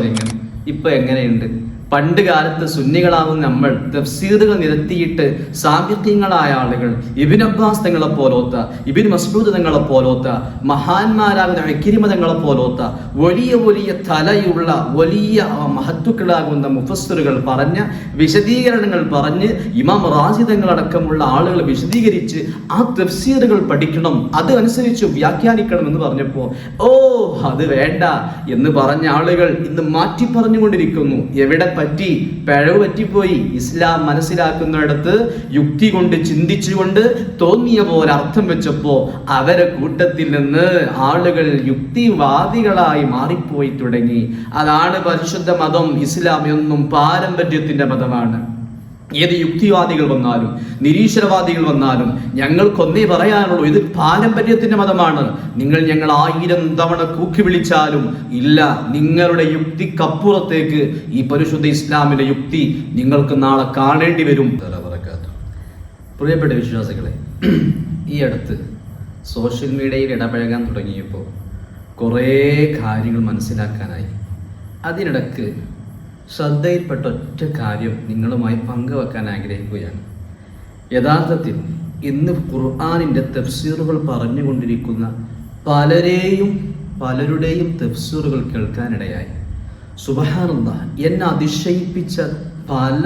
സഹോദരങ്ങൾ ഇപ്പൊ എങ്ങനെയുണ്ട്? പണ്ട് കാലത്ത് സുന്നികളാകുന്ന നമ്മൾ തഫ്സീറുകൾ നിരത്തിയിട്ട് സാഹിത്യങ്ങളായ ആളുകൾ ഇബിൻ അബ്ബാസ് തങ്ങളെ പോലോത്ത ഇബിൻ മസ്ബൂദ് തങ്ങളെ പോലോത്ത മഹാന്മാരാകുന്ന തങ്ങളെ പോലോത്ത വലിയ വലിയ തലയുള്ള വലിയ മഹത്വക്കളാകുന്ന മുഫസ്സറുകൾ പറഞ്ഞ വിശദീകരണങ്ങൾ പറഞ്ഞ് ഇമാം റാജി തങ്ങളടക്കമുള്ള ആളുകൾ വിശദീകരിച്ച് ആ തഫ്സീറുകൾ പഠിക്കണം. അത് അനുസരിച്ച് വ്യാഖ്യാനിക്കണം എന്ന് പറഞ്ഞപ്പോൾ ഓ അത് വേണ്ട എന്ന് പറഞ്ഞ ആളുകൾ ഇന്ന് മാറ്റി പറഞ്ഞുകൊണ്ടിരിക്കുന്നു എവിടെ പറ്റി പിഴവ് പറ്റിപ്പോയി ഇസ്ലാം മനസ്സിലാക്കുന്നിടത്ത് യുക്തി കൊണ്ട് ചിന്തിച്ചുകൊണ്ട് തോന്നിയ പോലെ അർത്ഥം വെച്ചപ്പോ അവരെ കൂട്ടത്തിൽ നിന്ന് ആളുകൾ യുക്തിവാദികളായി മാറിപ്പോയി തുടങ്ങി. അതാണ് പരിശുദ്ധ മതം. ഇസ്ലാം എന്നും പാരമ്പര്യത്തിന്റെ മതമാണ്. ഏത് യുക്തിവാദികൾ വന്നാലും നിരീശ്വരവാദികൾ വന്നാലും ഞങ്ങൾക്കൊന്നേ പറയാനുള്ളൂ ഇത് പാരമ്പര്യത്തിന്റെ മതമാണ്. നിങ്ങൾ ഞങ്ങൾ ആയിരം തവണ കൂക്കി വിളിച്ചാലും ഇല്ല നിങ്ങളുടെ യുക്തിക്കപ്പുറത്തേക്ക് ഈ പരിശുദ്ധ ഇസ്ലാമിന്റെ യുക്തി നിങ്ങൾക്ക് നാളെ കാണേണ്ടി വരും. പ്രിയപ്പെട്ട വിശ്വാസികളെ ഈ അടുത്ത് സോഷ്യൽ മീഡിയയിൽ ഇടപഴകാൻ തുടങ്ങിയപ്പോൾ കുറേ കാര്യങ്ങൾ മനസ്സിലാക്കാനായി. അതിനിടക്ക് ശ്രദ്ധയിൽപ്പെട്ട ഒറ്റ കാര്യം നിങ്ങളുമായി പങ്കുവെക്കാൻ ആഗ്രഹിക്കുകയാണ്. യഥാർത്ഥത്തിൽ ഇന്ന് ഖുർആാനിന്റെ തെഫ്സീറുകൾ പറഞ്ഞുകൊണ്ടിരിക്കുന്ന പലരെയും പലരുടെയും തെഫ്സീറുകൾ കേൾക്കാനിടയായി. സുബഹാനന്ദ എന്നെ അതിശയിപ്പിച്ച പല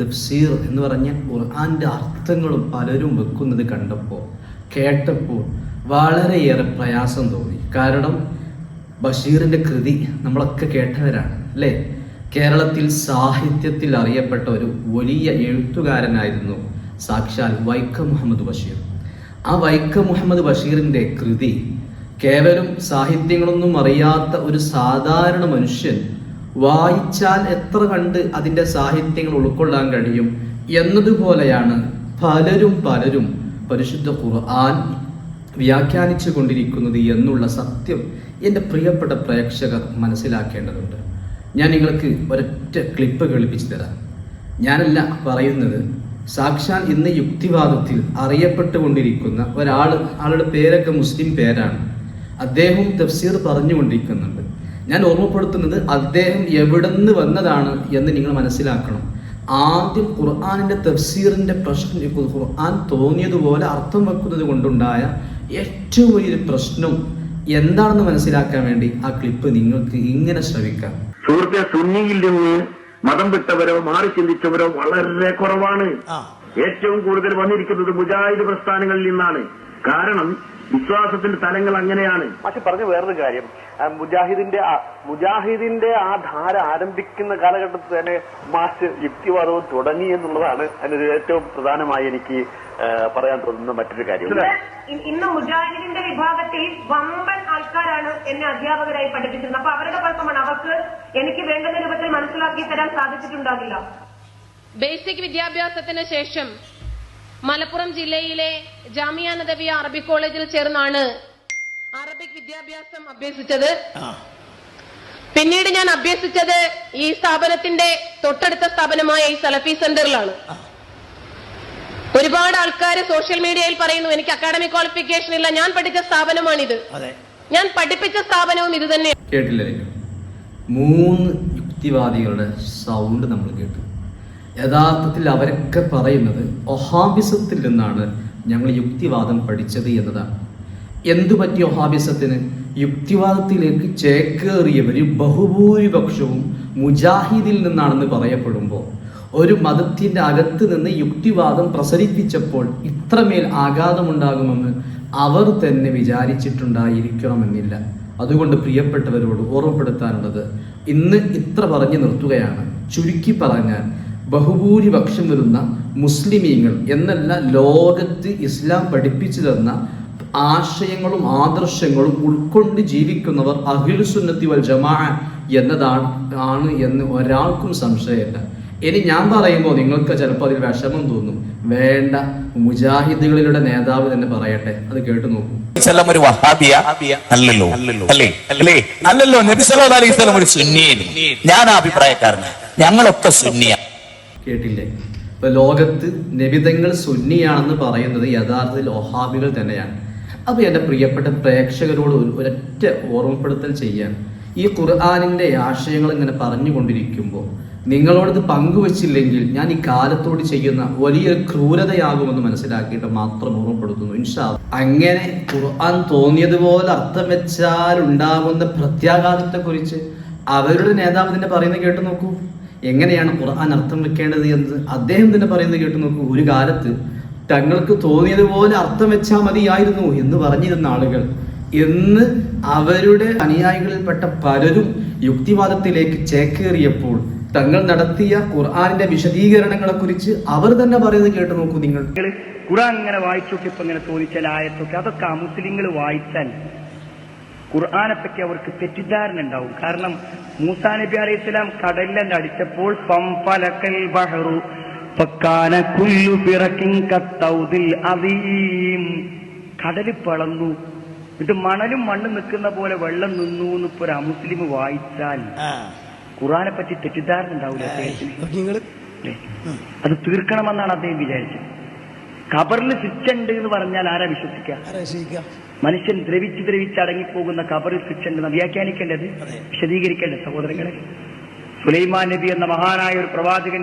തെഫ്സീർ എന്ന് പറഞ്ഞ ഖുർആാന്റെ അർത്ഥങ്ങളും പലരും വെക്കുന്നത് കണ്ടപ്പോൾ കേട്ടപ്പോൾ വളരെയേറെ പ്രയാസം തോന്നി. കാരണം ബഷീറിന്റെ കൃതി നമ്മളൊക്കെ കേട്ടവരാണ് അല്ലേ? കേരളത്തിൽ സാഹിത്യത്തിൽ അറിയപ്പെട്ട ഒരു വലിയ എഴുത്തുകാരനായിരുന്നു സാക്ഷാൽ വൈക്കം മുഹമ്മദ് ബഷീർ. ആ വൈക്കം മുഹമ്മദ് ബഷീറിന്റെ കൃതി കേവലം സാഹിത്യങ്ങളൊന്നും അറിയാത്ത ഒരു സാധാരണ മനുഷ്യൻ വായിച്ചാൽ എത്ര കണ്ട് അതിന്റെ സാഹിത്യങ്ങൾ ഉൾക്കൊള്ളാൻ കഴിയും എന്നതുപോലെയാണ് പലരും പലരും പരിശുദ്ധ ഖുർആൻ വ്യാഖ്യാനിച്ചു കൊണ്ടിരിക്കുന്നത് എന്നുള്ള സത്യം എന്റെ പ്രിയപ്പെട്ട പ്രേക്ഷകർ മനസ്സിലാക്കേണ്ടതുണ്ട്. ഞാൻ നിങ്ങൾക്ക് ഒരൊറ്റ ക്ലിപ്പ് കേൾപ്പിച്ചു തരാം. ഞാനല്ല പറയുന്നത് സാക്ഷാൽ ഇന്ന് യുക്തിവാദത്തിൽ അറിയപ്പെട്ടുകൊണ്ടിരിക്കുന്ന ഒരാൾ ആളുടെ പേരൊക്കെ മുസ്ലിം പേരാണ്. അദ്ദേഹം തഫ്സീർ പറഞ്ഞുകൊണ്ടിരിക്കുന്നുണ്ട്. ഞാൻ ഓർമ്മപ്പെടുത്തുന്നത് അദ്ദേഹം എവിടുന്ന് വന്നതാണ് എന്ന് നിങ്ങൾ മനസ്സിലാക്കണം. ആദ്യം ഖുർആാനിന്റെ തഫ്സീറിന്റെ പ്രശ്നം ഖുർആൻ തോന്നിയതുപോലെ അർത്ഥം വെക്കുന്നത് കൊണ്ടുണ്ടായ ഏറ്റവും വലിയൊരു പ്രശ്നം എന്താണെന്ന് മനസ്സിലാക്കാൻ വേണ്ടി ആ ക്ലിപ്പ് നിങ്ങൾക്ക് ഇങ്ങനെ ശ്രവിക്കാം സുഹൃത്തെ സുന്നിയിൽ നിന്ന് മതം വിട്ടവരോ മാറി ചിന്തിച്ചവരോ വളരെ കുറവാണ്. ഏറ്റവും കൂടുതൽ വന്നിരിക്കുന്നത് മുജാഹിദ് പ്രസ്ഥാനങ്ങളിൽ നിന്നാണ്. കാരണം വിശ്വാസത്തിന്റെ തലങ്ങൾ അങ്ങനെയാണ്. പക്ഷെ പറഞ്ഞു വേറൊരു കാര്യം. മുജാഹിദിന്റെ ആ മുജാഹിദിന്റെ ആ ധാര ആരംഭിക്കുന്ന കാലഘട്ടത്തിൽ തന്നെ മാസ് യുക്തിവാദവും തുടങ്ങി എന്നുള്ളതാണ് അതിനൊരു ഏറ്റവും പ്രധാനമായി എനിക്ക് പറയാൻ തോന്നുന്ന മറ്റൊരു കാര്യം. ഇന്ന് മുജാഹിദിന്റെ വിഭാഗത്തിൽ വമ്പൻ ആൾക്കാരാണ് എന്നെ അധ്യാപകരായി പഠിപ്പിച്ചിരുന്നത്. അപ്പൊ അവരുടെ കുഴപ്പമാണ് അവർക്ക് എനിക്ക് വേണ്ടുന്ന രൂപത്തിൽ മനസ്സിലാക്കി തരാൻ സാധിച്ചിട്ടുണ്ടാകില്ല. ബേസിക് വിദ്യാഭ്യാസത്തിന് ശേഷം മലപ്പുറം ജില്ലയിലെ ജാമിയ നദവിയ അറബിക് കോളേജിൽ ചേർന്നാണ് അറബിക് വിദ്യാഭ്യാസം അഭ്യസിച്ചത്. പിന്നീട് ഞാൻ അഭ്യസിച്ചത് ഈ സ്ഥാപനത്തിന്റെ തൊട്ടടുത്ത സ്ഥാപനമായ ഈ സലഫി സെന്ററിലാണ്. ഒരുപാട് ആൾക്കാർ സോഷ്യൽ മീഡിയയിൽ പറയുന്നു എനിക്ക് അക്കാഡമിക് ക്വാളിഫിക്കേഷൻ ഇല്ല ഞാൻ പഠിച്ച സ്ഥാപനമാണിത്. ഞാൻ പഠിപ്പിച്ച സ്ഥാപനവും ഇത് തന്നെയാണ്. കേട്ടില്ല മൂന്ന് യുക്തിവാദികളുടെ സൗണ്ട് നമ്മൾ കേട്ടു. യഥാർത്ഥത്തിൽ അവരൊക്കെ പറയുന്നത് ഒഹാബിസത്തിൽ നിന്നാണ് ഞങ്ങൾ യുക്തിവാദം പഠിച്ചത് എന്നതാണ്. എന്തു പറ്റി ഒഹാബിസത്തിന്? യുക്തിവാദത്തിലേക്ക് ചേക്കേറിയവർ ബഹുഭൂരിപക്ഷവും മുജാഹിദിൽ നിന്നാണെന്ന് പറയപ്പെടുമ്പോൾ ഒരു മതത്തിന്റെ അകത്ത് നിന്ന് യുക്തിവാദം പ്രസരിപ്പിച്ചപ്പോൾ ഇത്രമേൽ ആഘാതമുണ്ടാകുമെന്ന് അവർ തന്നെ വിചാരിച്ചിട്ടുണ്ടായിരിക്കണമെന്നില്ല അതുകൊണ്ട് പ്രിയപ്പെട്ടവരോട് ഓർമ്മപ്പെടുത്താനുള്ളത് ഇന്ന് ഇത്ര പറഞ്ഞു നിർത്തുകയാണ്. ചുരുക്കി പറഞ്ഞാൽ ബഹുഭൂരിപക്ഷം വരുന്ന മുസ്ലിമീങ്ങൾ എന്നല്ല ലോകത്ത് ഇസ്ലാം പഠിപ്പിച്ചു തന്ന ആശയങ്ങളും ആദർശങ്ങളും ഉൾക്കൊണ്ട് ജീവിക്കുന്നവർ അഖിലുസുന്നത്തി വൽ ജമാ എന്നതാണ് ആണ് എന്ന് ഒരാൾക്കും സംശയമില്ല. ഇനി ഞാൻ പറയുമ്പോൾ നിങ്ങൾക്ക് ചിലപ്പോൾ അതിൽ വിഷമം തോന്നും. വേണ്ട മുജാഹിദുകളിലൂടെ നേതാവ് തന്നെ പറയട്ടെ. അത് കേട്ടു നോക്കൂ. ഒരു വഹാബിയ. അല്ലല്ലോ. അല്ലേ? അല്ലേ? അല്ലല്ലോ. നബി സല്ലല്ലാഹു അലൈഹി വസല്ലം ഒരു സുന്നിയായിരുന്നു ഞാൻ ആ അഭിപ്രായക്കാരനാണ് ഞങ്ങളൊക്കെ സുന്നിയ. കേട്ടില്ലേ? ഇപ്പൊ ലോകത്ത് നബിതങ്ങൾ സുന്നിയാണെന്ന് പറയുന്നത് യഥാർത്ഥത്തിൽ ഒഹാബികൾ തന്നെയാണ്. അപ്പൊ എന്റെ പ്രിയപ്പെട്ട പ്രേക്ഷകരോട് ഒരു ഒരൊറ്റ ഓർമ്മപ്പെടുത്തൽ ചെയ്യാൻ. ഈ ഖുർആാനിന്റെ ആശയങ്ങൾ ഇങ്ങനെ പറഞ്ഞുകൊണ്ടിരിക്കുമ്പോൾ നിങ്ങളോടത് പങ്കുവച്ചില്ലെങ്കിൽ ഞാൻ ഈ കാലത്തോട് ചെയ്യുന്ന വലിയൊരു ക്രൂരതയാകുമെന്ന് മനസ്സിലാക്കിയിട്ട് മാത്രം ഓർമ്മപ്പെടുത്തുന്നു. ഇൻഷാ. അങ്ങനെ ഖുർആൻ തോന്നിയതുപോലെ അർത്ഥം വെച്ചാൽ ഉണ്ടാകുന്ന പ്രത്യാഘാതത്തെ കുറിച്ച് അവരുടെ നേതാവ് തന്നെ പറയുന്നത് കേട്ട് നോക്കൂ. എങ്ങനെയാണ് ഖുർആൻ അർത്ഥം വെക്കേണ്ടത് എന്ന് അദ്ദേഹം തന്നെ പറയുന്നത് കേട്ട് നോക്കൂ ഒരു കാലത്ത് തങ്ങൾക്ക് തോന്നിയതുപോലെ അർത്ഥം വെച്ചാൽ മതിയായിരുന്നു എന്ന് പറഞ്ഞിരുന്ന ആളുകൾ. എന്ന് അവരുടെ അനുയായികളിൽപ്പെട്ട പലരും യുക്തിവാദത്തിലേക്ക് ചേക്കേറിയപ്പോൾ തങ്ങൾ നടത്തിയ ഖുർആാനിന്റെ വിശദീകരണങ്ങളെ കുറിച്ച് അവർ തന്നെ പറയുന്നത് കേട്ട് നോക്കൂ നിങ്ങൾ. ഖുർആൻ ഇങ്ങനെ വായിച്ചു ഇങ്ങനെ തോന്നിച്ചാൽ ആയത്തൊക്കെ അതൊക്കെ മുസ്ലിങ്ങൾ വായിച്ചാൽ ഖുർആനെ പറ്റി അവർക്ക് തെറ്റിദ്ധാരണ ഉണ്ടാവും. കാരണം മൂസാ നബി അലൈഹി സ്വലാം കടലിൽ അടിച്ചപ്പോൾ ബഹറു കടൽ പിളന്നു. എന്നിട്ട് മണലും മണ്ണും നിൽക്കുന്ന പോലെ വെള്ളം നിന്നു എന്ന് ഇപ്പൊ ഒരു അമുസ്ലിം വായിച്ചാൽ ഖുറാനെ പറ്റി തെറ്റിദ്ധാരണ ഉണ്ടാവില്ല അദ്ദേഹത്തിന്? അത് തീർക്കണമെന്നാണ് അദ്ദേഹം വിചാരിച്ചത്. ഖബറിൽ ശിക്ഷണ്ട് എന്ന് പറഞ്ഞാൽ ആരാ വിശ്വസിക്കുക? മനുഷ്യൻ ദ്രവിച്ച് ദ്രവിച്ച് അടങ്ങിപ്പോകുന്ന കബറിൽ ശിക്ഷണ്ട് വ്യാഖ്യാനിക്കേണ്ടത്? വിശദീകരിക്കേണ്ടത് സഹോദരങ്ങളെ. സുലൈമാൻ നബി എന്ന മഹാനായ ഒരു പ്രവാചകൻ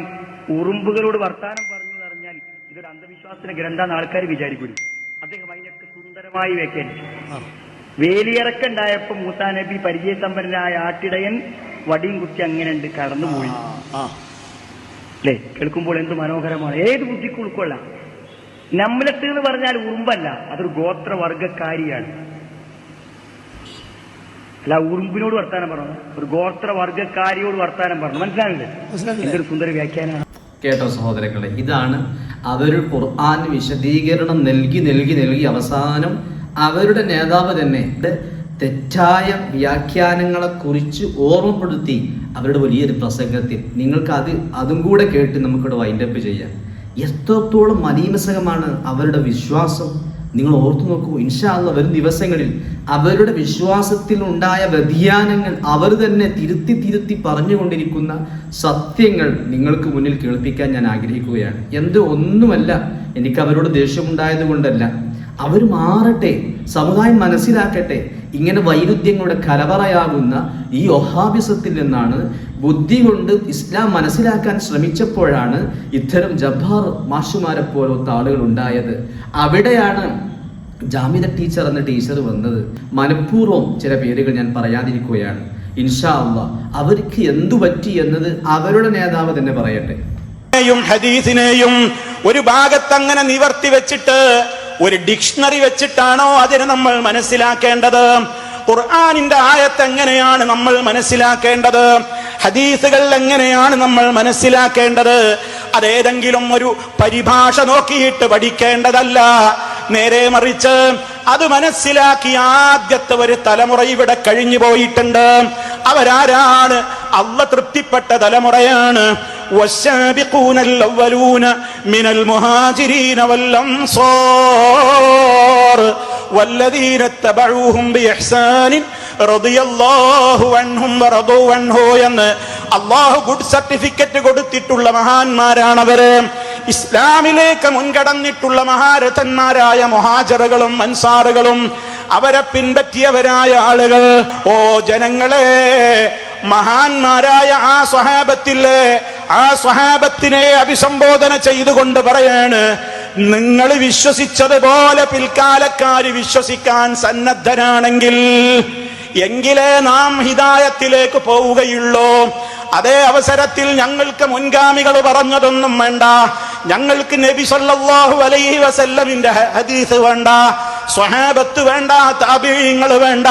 ഉറുമ്പുകളോട് വർത്താനം പറഞ്ഞു എന്ന് പറഞ്ഞാൽ ഇതൊരു അന്ധവിശ്വാസത്തിന് ഗ്രന്ഥാന്ന് ആൾക്കാർ വിചാരിക്കുന്നു. അദ്ദേഹം അതിനൊക്കെ സുന്ദരമായി വ്യാഖ്യാനിച്ചു. വേലിയിറക്കുണ്ടായപ്പോ മൂസാ നബി പരിചയസമ്പന്നനായ ആട്ടിടയൻ വടിയും കുത്തി അങ്ങനെ കടന്നുപോയി. അല്ലേ കേൾക്കുമ്പോൾ എന്ത് മനോഹരമാണ്. ഏത് ബുദ്ധിക്ക് ഉൾക്കൊള്ളാം? നമ്മലത്ത് എന്ന് പറഞ്ഞാൽ ഉറുമ്പല്ല അതൊരു ഗോത്രവർഗക്കാരിയാണ് അല്ല ഉറുമ്പിനോട് വർത്താനം പറഞ്ഞു. ഒരു ഗോത്രവർഗക്കാരിയോട് വർത്താനം പറഞ്ഞു. മനസ്സിലാകില്ലേ എന്തൊരു സുന്ദര വ്യാഖ്യാനമാണ്. കേട്ടോ സഹോദരങ്ങളെ ഇതാണ് അവർ ഖുർആൻ വിശദീകരണം നൽകി നൽകി നൽകി അവസാനം അവരുടെ നേതാവ് തന്നെ തെറ്റായ വ്യാഖ്യാനങ്ങളെ കുറിച്ച് ഓർമ്മപ്പെടുത്തി അവരുടെ വലിയൊരു പ്രസംഗത്തിൽ. നിങ്ങൾക്ക് അത് അതും കൂടെ കേട്ട് നമുക്കിവിടെ വൈൻഡപ്പ് ചെയ്യാം. എത്രത്തോളം മലീമസകമാണ് അവരുടെ വിശ്വാസം. നിങ്ങൾ ഓർത്തു നോക്കൂ ഇൻഷാല്ല വരും ദിവസങ്ങളിൽ അവരുടെ വിശ്വാസത്തിൽ ഉണ്ടായ വ്യതിയാനങ്ങൾ അവർ തന്നെ തിരുത്തി തിരുത്തി പറഞ്ഞുകൊണ്ടിരിക്കുന്ന സത്യങ്ങൾ നിങ്ങൾക്ക് മുന്നിൽ കേൾപ്പിക്കാൻ ഞാൻ ആഗ്രഹിക്കുകയാണ്. എന്ത് ഒന്നുമല്ല എനിക്ക് അവരോട് ദേഷ്യമുണ്ടായത് കൊണ്ടല്ല അവർ മാറട്ടെ സമുദായം മനസ്സിലാക്കട്ടെ. ഇങ്ങനെ വൈരുദ്ധ്യങ്ങളുടെ കലവറയാകുന്ന ഈ ഒഹാബിസത്തിൽ നിന്നാണ് ബുദ്ധി കൊണ്ട് ഇസ്ലാം മനസ്സിലാക്കാൻ ശ്രമിച്ചപ്പോഴാണ് ഇത്തരം ജബ്ബാർ മാഷുമാരെ പോലത്തെ ആളുകൾ ഉണ്ടായത്. അവിടെയാണ് ജാമിദ ടീച്ചർ എന്ന ടീച്ചർ വന്നത്. മനഃപൂർവം ചില പേരുകൾ ഞാൻ പറയാതിരിക്കുകയാണ്. ഇൻഷാ അല്ല അവർക്ക് എന്തു പറ്റി എന്നത് അവരുടെ നേതാവ് തന്നെ പറയട്ടെ. ഹദീസിനെയും ഒരു ഭാഗത്തങ്ങനെ നിവർത്തി വെച്ചിട്ട് ഒരു ഡിക്ഷണറി വെച്ചിട്ടാണോ അതിനെ നമ്മൾ മനസ്സിലാക്കേണ്ടത്? ഖുർആാനിന്റെ ആയത്ത് എങ്ങനെയാണ് നമ്മൾ മനസ്സിലാക്കേണ്ടത്? ഹദീസുകൾ എങ്ങനെയാണ് നമ്മൾ മനസ്സിലാക്കേണ്ടത്? അതേതെങ്കിലും ഒരു പരിഭാഷ നോക്കിയിട്ട് പഠിക്കേണ്ടതല്ല. നേരെ മറിച്ച് അത് മനസ്സിലാക്കി ആദ്യത്തെ ഒരു തലമുറ ഇവിടെ കഴിഞ്ഞു പോയിട്ടുണ്ട്. അവരാരാണ് അള്ള തൃപ്തിപ്പെട്ട തലമുറയാണ് والسابقون الأولون من المهاجرين والأنصار والذين اتبعوهم بإحسان رضي الله عنهم ورضوا عنه എന്ന് അള്ളാഹു ഗുഡ് സർട്ടിഫിക്കറ്റ് കൊടുത്തിട്ടുള്ള മഹാന്മാരാണവര് ഇസ്ലാമിലേക്ക് മുൻകടന്നിട്ടുള്ള മഹാരഥന്മാരായ മൊഹാജറുകളും അൻസാറുകളും അവരെ പിൻപറ്റിയവരായ ആളുകൾ ഓ ജനങ്ങളെ മഹാന്മാരായ ആ സ്വഹാബത്തിലെ ആ സ്വഹാബത്തിനെ അഭിസംബോധന ചെയ്തുകൊണ്ട് പറയാണ് നിങ്ങൾ വിശ്വസിച്ചതുപോലെ പിൽക്കാലക്കാര് വിശ്വസിക്കാൻ സന്നദ്ധരാണെങ്കിൽ എങ്കിലേ നാം ഹിതായത്തിലേക്ക് പോവുകയുള്ളൂ. അതേ അവസരത്തിൽ ഞങ്ങൾക്ക് മുൻഗാമികൾ പറഞ്ഞതൊന്നും വേണ്ട. ഞങ്ങൾക്ക് നബി സല്ലാഹു അലൈഹി വസല്ലമിന്റെ ഹദീസ് വേണ്ട. സ്വഹാബത്ത് വേണ്ട താപീയങ്ങൾ വേണ്ട.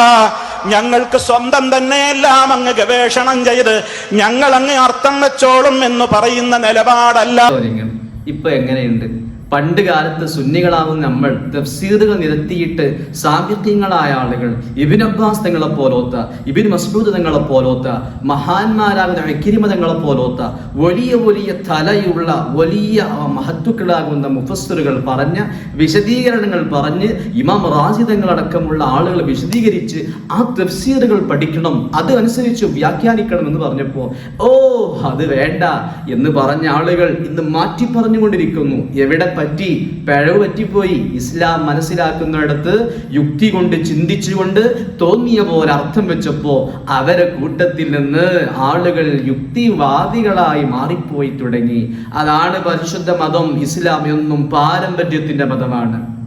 ഞങ്ങൾക്ക് സ്വന്തം തന്നെ എല്ലാം അങ്ങ് ഗവേഷണം ചെയ്ത് ഞങ്ങൾ അങ്ങ് അർത്ഥം വെച്ചോളും എന്ന് പറയുന്ന നിലപാടല്ല. ഇപ്പൊ എങ്ങനെയുണ്ട്? പണ്ട് കാലത്ത് സുന്നികളാവുന്ന നമ്മൾ തഫ്സീറുകൾ നിരത്തിയിട്ട് സാഹിത്യങ്ങളായ ആളുകൾ ഇബിൻ അബ്ബാസ് തങ്ങളെ പോലോത്ത ഇബിൻ മസ്ബൂദ് തങ്ങളെ പോലോത്ത മഹാന്മാരാകുന്ന അക്കിരിമ തങ്ങളെ പോലോത്ത വലിയ വലിയ തലയുള്ള വലിയ മഹത്വക്കളാകുന്ന മുഫസ്സറുകൾ പറഞ്ഞ വിശദീകരണങ്ങൾ പറഞ്ഞ് ഇമാം റാസി തങ്ങളടക്കമുള്ള ആളുകൾ വിശദീകരിച്ച് ആ തഫ്സീറുകൾ പഠിക്കണം അത് അനുസരിച്ച് വ്യാഖ്യാനിക്കണം എന്ന് പറഞ്ഞപ്പോൾ ഓ അത് വേണ്ട എന്ന് പറഞ്ഞ ആളുകൾ ഇന്ന് മാറ്റി പറഞ്ഞുകൊണ്ടിരിക്കുന്നു എവിടെ പറ്റി പിഴവ് പറ്റിപ്പോയി. ഇസ്ലാം മനസ്സിലാക്കുന്നിടത്ത് യുക്തി കൊണ്ട് ചിന്തിച്ചുകൊണ്ട് തോന്നിയ പോലെ അർത്ഥം വെച്ചപ്പോ അവരെ കൂട്ടത്തിൽ നിന്ന് ആളുകൾ യുക്തിവാദികളായി മാറിപ്പോയി തുടങ്ങി. അതാണ് പരിശുദ്ധ മതം. ഇസ്ലാം എന്നും പാരമ്പര്യത്തിന്റെ മതമാണ്.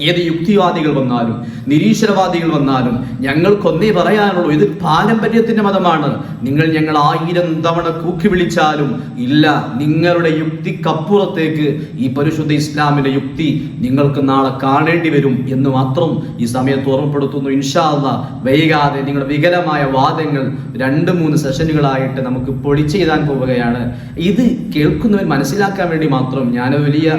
ഏത് യുക്തിവാദികൾ വന്നാലും നിരീശ്വരവാദികൾ വന്നാലും ഞങ്ങൾക്കൊന്നേ പറയാനുള്ളൂ ഇത് പാരമ്പര്യത്തിന്റെ മതമാണ്. നിങ്ങൾ ഞങ്ങൾ ആയിരം തവണ കൂക്കി വിളിച്ചാലും ഇല്ല നിങ്ങളുടെ യുക്തിക്കപ്പുറത്തേക്ക് ഈ പരിശുദ്ധ ഇസ്ലാമിന്റെ യുക്തി നിങ്ങൾക്ക് നാളെ കാണേണ്ടി വരും എന്ന് മാത്രം ഈ സമയത്ത് ഓർമ്മപ്പെടുത്തുന്നു. ഇൻഷാല്ല വൈകാതെ നിങ്ങളുടെ വികലമായ വാദങ്ങൾ രണ്ട് മൂന്ന് സെഷനുകളായിട്ട് നമുക്ക് പൊളിച്ചെയ്താൻ പോവുകയാണ്. ഇത് കേൾക്കുന്നവർ മനസ്സിലാക്കാൻ വേണ്ടി മാത്രം ഞാൻ വലിയ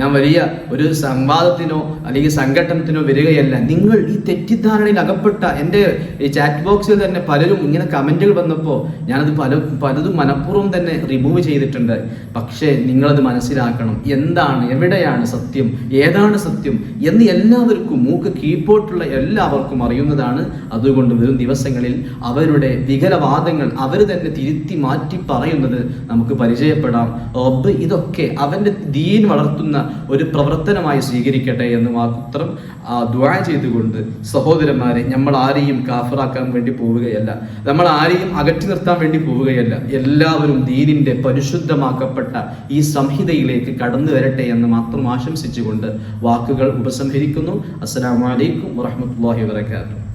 ഞാൻ വലിയ ഒരു സംവാദത്തിനോ അല്ലെങ്കിൽ സംഘട്ടനത്തിനോ വരികയല്ല. നിങ്ങൾ ഈ തെറ്റിദ്ധാരണയിൽ അകപ്പെട്ട എന്റെ ഈ ചാറ്റ് ബോക്സിൽ തന്നെ പലരും ഇങ്ങനെ കമന്റുകൾ വന്നപ്പോൾ ഞാനത് പല പലതും മനഃപൂർവം തന്നെ റിമൂവ് ചെയ്തിട്ടുണ്ട്. പക്ഷേ നിങ്ങളത് മനസ്സിലാക്കണം. എന്താണ് എവിടെയാണ് സത്യം ഏതാണ് സത്യം എന്ന് എല്ലാവർക്കും മൂക്ക് കീപ്പോട്ടുള്ള എല്ലാവർക്കും അറിയുന്നതാണ്. അതുകൊണ്ട് വരും ദിവസങ്ങളിൽ അവരുടെ വികലവാദങ്ങൾ അവർ തന്നെ തിരുത്തി മാറ്റി പറയുന്നത് നമുക്ക് പരിചയപ്പെടാം. ഇതൊക്കെ അവന്റെ ദീൻ വളർത്തുന്ന ഒരു പ്രവർത്തനമായി സ്വീകരിക്കട്ടെ എന്ന് മാത്രം ദ്വാ ചെയ്തുകൊണ്ട് സഹോദരന്മാരെ നമ്മൾ ആരെയും കാഫറാക്കാൻ വേണ്ടി പോവുകയല്ല. നമ്മൾ ആരെയും അകറ്റി നിർത്താൻ വേണ്ടി പോവുകയല്ല. എല്ലാവരും ദീനിന്റെ പരിശുദ്ധമാക്കപ്പെട്ട ഈ സംഹിതയിലേക്ക് കടന്നു വരട്ടെ എന്ന് മാത്രം ആശംസിച്ചുകൊണ്ട് വാക്കുകൾ ഉപസംഹരിക്കുന്നു. അസ്സലാമലൈക്കും വറഹമത്തല്ലാഹി വാബർക്കാത്തു